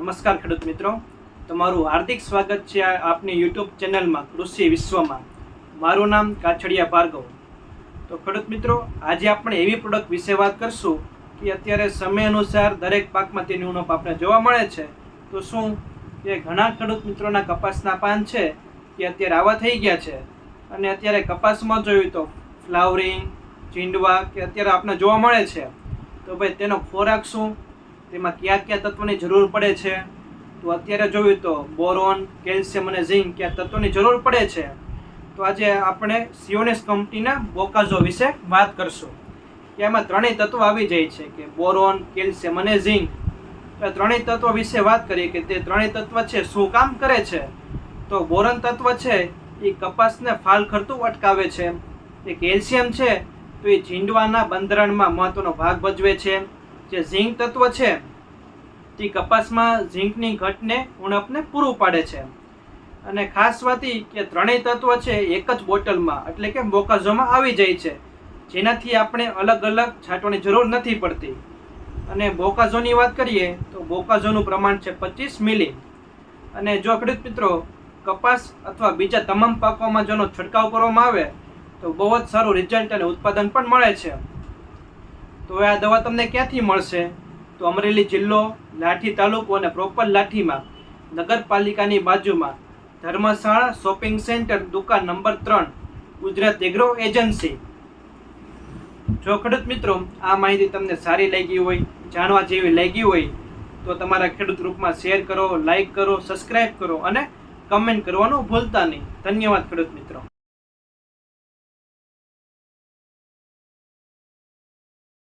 નમસ્કાર ખેડૂત મિત્રો. તમારું હાર્દિક સ્વાગત છે આપની યુટ્યુબ ચેનલમાં, કૃષિ વિશ્વમાં. મારું નામ કાછડિયા ભાર્ગવ તો ખેડૂત મિત્રો, આજે આપણે એવી પ્રોડક્ટ વિશે વાત કરશું કે અત્યારે સમય અનુસાર દરેક પાકમાં તેની ઉણપ આપણે જોવા મળે છે. તો શું કે ઘણા ખેડૂત મિત્રોના કપાસના પાન છે એ અત્યારે આવા થઈ ગયા છે? અને અત્યારે કપાસમાં જોયું તો ફ્લાવરિંગ, ચીંડવા કે અત્યારે આપણે જોવા મળે છે. તો ભાઈ તેનો ખોરાક શું? તેમાં કયા કયા તત્વોની જરૂર પડે છે? તો અત્યારે જોયું તો બોરોન, કેલ્શિયમ અને ઝીંક કયા તત્વોની જરૂર પડે છે? તો આજે આપણે સિયોનેસ કંપનીના બોકાઝો વિશે વાત કરશું. કે એમાં ત્રણેય તત્વો આવી જાય છે, કે બોરોન, કેલ્શિયમ અને ઝીંક. તો ત્રણેય તત્વો વિશે વાત કરીએ કે તે ત્રણેય તત્વ છે, શું કામ કરે છે? તો બોરોન તત્વ છે, એ કપાસને ફાલ ખરતું અટકાવે છે. એ કેલ્શિયમ છે, તો એ ઝીંડવાના બંધારણમાં મહત્વનો ભાગ ભજવે છે. જે ઝીંક તત્વ છે, તે કપાસમાં ઝીંકની ઘટને ઉણપને પૂરું પાડે છે. અને ખાસ વાત કે ત્રણેય તત્વ છે એક જ બોટલમાં, એટલે કે બોકાઝોમાં આવી જાય છે. જેનાથી આપણે અલગ અલગ છાંટવાની જરૂર નથી પડતી. અને બોકાઝોની વાત કરીએ, તો બોકાઝોનું પ્રમાણ છે પચીસ મિલી. અને જો ખેડૂત મિત્રો, કપાસ અથવા બીજા તમામ પાકોમાં જેનો છંટકાવ કરવામાં આવે, તો બહુ જ સારું રિઝલ્ટ અને ઉત્પાદન પણ મળે છે. તો હવે આ દવા તમને ક્યાંથી મળશે? તો અમરેલી જિલ્લો, લાઠી તાલુકો અને પ્રોપર લાઠીમાં, નગરપાલિકાની બાજુમાં, ધર્મશાળા શોપિંગ સેન્ટર દુકાન નંબર ત્રણ, ગુજરાત એગ્રો એજન્સી જો ખેડૂત મિત્રો, આ માહિતી તમને સારી લાગી હોય, જાણવા જેવી લાગી હોય, તો તમારા ખેડૂત ગ્રુપમાં શેર કરો, લાઈક કરો સબસ્ક્રાઇબ કરો અને કમેન્ટ કરવાનું ભૂલતા નહીં. ધન્યવાદ ખેડૂત મિત્રો.